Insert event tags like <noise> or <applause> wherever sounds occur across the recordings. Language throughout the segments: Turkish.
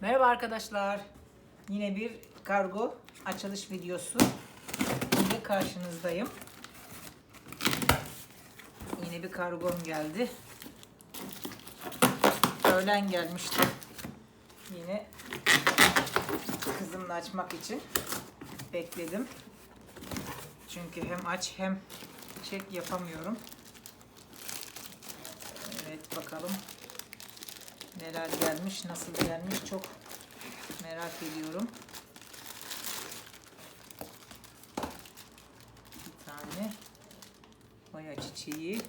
Merhaba arkadaşlar. Yine bir kargo açılış videosu ile karşınızdayım. Yine bir kargom geldi. Öğlen gelmişti. Yine kızımla açmak için bekledim. Çünkü hem aç hem çek yapamıyorum. Evet bakalım neler gelmiş, nasıl gelmiş çok merak ediyorum. Bir tane boya çiçeği.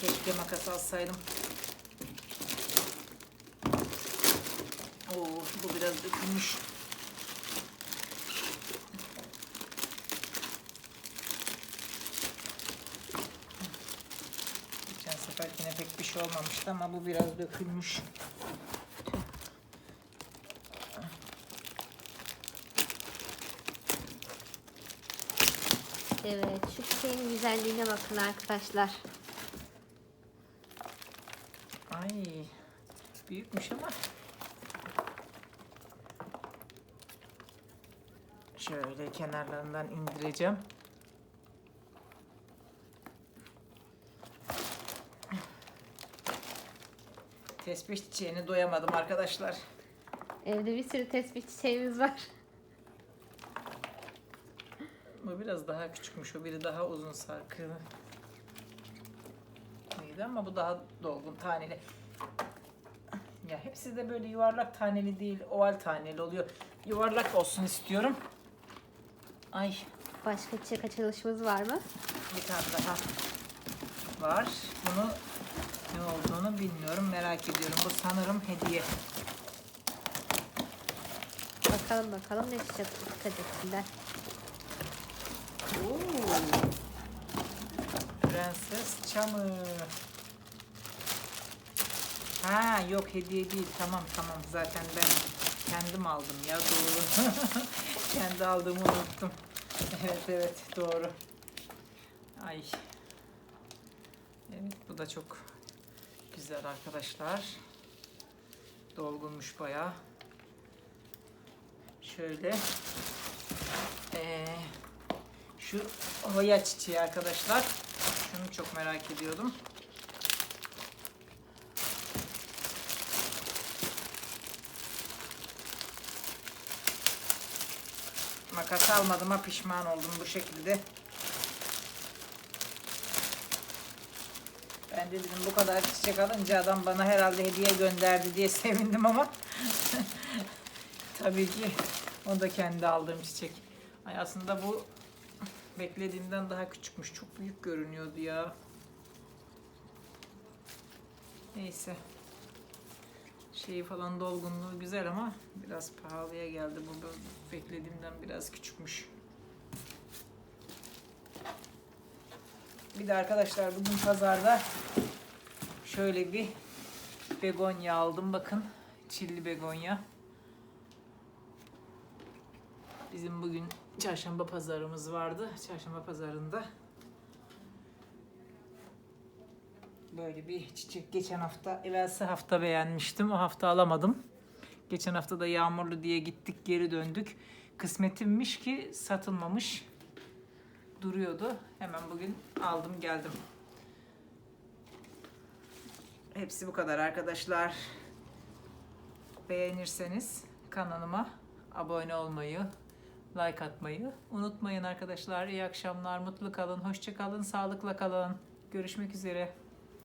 Keşke makas alsaydım. Oo, bu biraz dökülmüş. Geçen seferkine pek bir şey olmamıştı ama bu biraz dökülmüş. Evet, şu çiçeğin güzelliğine bakın arkadaşlar. Ay büyükmüş ama. Şöyle kenarlarından indireceğim. Tesbih çiçeğini doyamadım arkadaşlar. Evde bir sürü tesbih çiçeğimiz var. Bu biraz daha küçükmüş. O biri daha uzun sarkı. Neydi ama bu daha dolgun taneli. Ya hepsi de böyle yuvarlak taneli değil, oval taneli oluyor. Yuvarlak olsun istiyorum. Ay Başka çiçek açılışımız var mı? bir tane daha var. Bunu ne olduğunu bilmiyorum. Merak ediyorum. Bu sanırım hediye. Bakalım bakalım ne çıkacak içinden. Oo. Prenses çamı. Ha yok hediye değil. Tamam tamam. Zaten ben kendim aldım ya doğru. <laughs> Kendi aldığımı unuttum. Evet evet doğru. Ay. Evet bu da çok güzel arkadaşlar. Dolgunmuş bayağı. Şöyle. Ee, şu hoya çiçeği arkadaşlar. Şunu çok merak ediyordum. Makas almadığıma pişman oldum bu şekilde. Ben de dedim bu kadar çiçek alınca adam bana herhalde hediye gönderdi diye <laughs> sevindim ama <laughs> tabii ki o da kendi aldığım çiçek. Ay aslında bu beklediğimden daha küçükmüş. Çok büyük görünüyordu ya. Neyse. Şeyi falan dolgunluğu güzel ama biraz pahalıya geldi. Bu beklediğimden biraz küçükmüş. Bir de arkadaşlar bugün pazarda şöyle bir begonya aldım. Bakın çilli begonya. Bizim bugün çarşamba pazarımız vardı. Çarşamba pazarında böyle bir çiçek geçen hafta, evvelsi hafta beğenmiştim. O hafta alamadım. Geçen hafta da yağmurlu diye gittik geri döndük. Kısmetimmiş ki satılmamış. Duruyordu. Hemen bugün aldım geldim. Hepsi bu kadar arkadaşlar. Beğenirseniz kanalıma abone olmayı, like atmayı unutmayın arkadaşlar. İyi akşamlar, mutlu kalın, hoşça kalın, sağlıkla kalın. Görüşmek üzere.